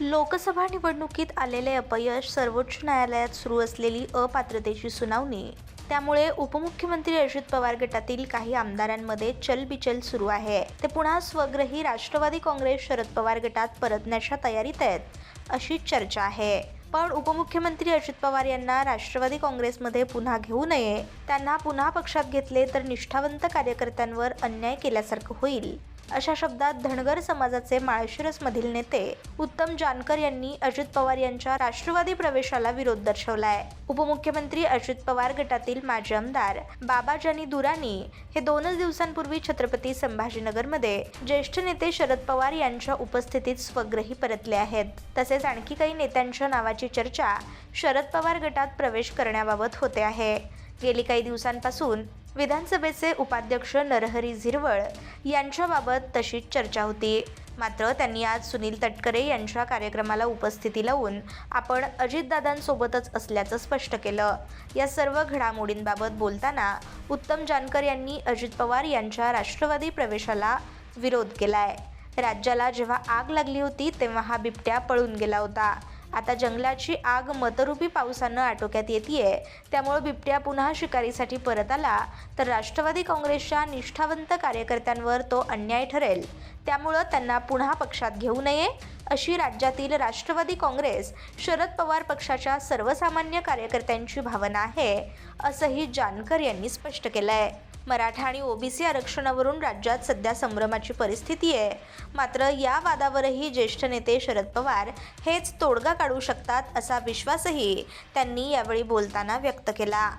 लोकसभा निवडणुकीत आलेले अपयश सर्वोच्च न्यायालयात सुरू असलेली अपात्रतेची सुनावणी. त्यामुळे उपमुख्यमंत्री अजित पवार गटातील काही आमदारांमध्ये चलबिचल सुरू आहे. ते पुन्हा स्वग्रही राष्ट्रवादी काँग्रेस शरद पवार गटात परतण्याच्या तयारीत आहेत अशी चर्चा आहे. पण उपमुख्यमंत्री अजित पवार यांना राष्ट्रवादी काँग्रेसमध्ये पुन्हा घेऊ नये. त्यांना पुन्हा पक्षात घेतले तर निष्ठावंत कार्यकर्त्यांवर अन्याय केल्यासारखं होईल. अशा शब्दात धनगर समाजाचे माळशिरसमधील नेते उत्तम जानकर यांनी अजित पवार यांच्या राष्ट्रवादी प्रवेशाला विरोध दर्शवलाय. उपमुख्यमंत्री अजित पवार गटातील माजी आमदार बाबाजानी दुरानी हे दोनच दिवसांपूर्वी छत्रपती संभाजीनगरमध्ये ज्येष्ठ नेते शरद पवार यांच्या उपस्थितीत स्वग्रही परतले आहेत. तसेच आणखी काही नेत्यांच्या नावाची चर्चा शरद पवार गटात प्रवेश करण्याबाबत होते आहे. गेली काही दिवसांपासून विधानसभेचे उपाध्यक्ष नरहरी झिरवळ यांच्याबाबत तशीच चर्चा होती. मात्र त्यांनी आज सुनील तटकरे यांच्या कार्यक्रमाला उपस्थिती लावून आपण अजितदादांसोबतच असल्याचं स्पष्ट केलं. या सर्व घडामोडींबाबत बोलताना उत्तम जानकर यांनी अजित पवार यांच्या राष्ट्रवादी प्रवेशाला विरोध केलाय. राज्याला जेव्हा आग लागली होती तेव्हा हा बिबट्या पळून गेला होता. आता जंगलाची आग मतरूपी पावसानं आटोक्यात येते त्यामुळे बिबट्या पुन्हा शिकारीसाठी परत आला. तर राष्ट्रवादी काँग्रेसच्या निष्ठावंत कार्यकर्त्यांवर तो अन्याय ठरेल. त्यामुळं त्यांना पुन्हा पक्षात घेऊ नये अशी राज्यातील राष्ट्रवादी काँग्रेस शरद पवार पक्षाच्या सर्वसामान्य कार्यकर्त्यांची भावना आहे असंही जानकर यांनी स्पष्ट केलं आहे मराठा आणि ओबीसी आरक्षणावरून राज्यात सध्या संभ्रमाची परिस्थिती आहे. मात्र या वादावरही ज्येष्ठ नेते शरद पवार हेच तोडगा काढू शकतात असा विश्वासही त्यांनी यावेळी बोलताना व्यक्त केला.